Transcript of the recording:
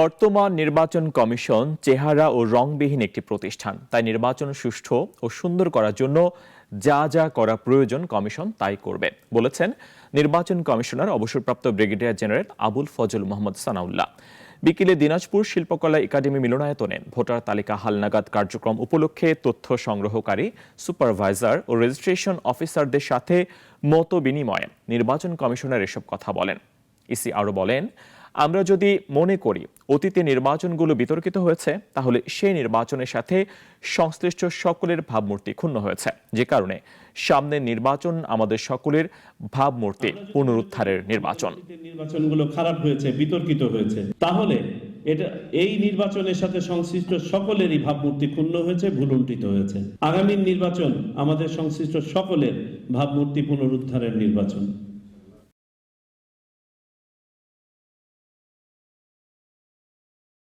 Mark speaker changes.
Speaker 1: বর্তমান নির্বাচন কমিশন চেহারা ও রংবিহীন একটি প্রতিষ্ঠান। তাই নির্বাচন সুষ্ঠু ও সুন্দর করার জন্য যা যা করা প্রয়োজন কমিশন তাই করবে, বলেছেন নির্বাচন কমিশনার অবসরপ্রাপ্ত ব্রিগেডিয়ার জেনারেল আবুল ফজল মোহাম্মদ সানাউল্লাহ। বিকেলে দিনাজপুর শিল্পকলা একাডেমি মিলনায়তনে ভোটার তালিকা হালনাগাদ কার্যক্রম উপলক্ষে তথ্য সংগ্রহকারী, সুপারভাইজার ও রেজিস্ট্রেশন অফিসারদের সাথে মত বিনিময়ে নির্বাচন কমিশনার এসব কথা বলেন। ইসি আরও বলেন আমরা যদি মনে করি অতীতে নির্বাচনগুলো বিতর্কিত হয়েছে তাহলে সেই নির্বাচনের সাথে সংশ্লিষ্ট সকলের ভাবমূর্তি ক্ষুণ্ণ হয়েছে। যে কারণে সামনের নির্বাচন আমাদের সকলের ভাবমূর্তি পুনরুদ্ধারের নির্বাচন।
Speaker 2: নির্বাচনগুলো খারাপ হয়েছে বিতর্কিত হয়েছে তাহলে এটা এই নির্বাচনের সাথে সংশ্লিষ্ট সকলেরই ভাবমূর্তি ক্ষুণ্ণ হয়েছে ভুলুণ্ঠিত হয়েছে। আগামী নির্বাচন আমাদের সংশ্লিষ্ট সকলের ভাবমূর্তি পুনরুদ্ধারের নির্বাচন।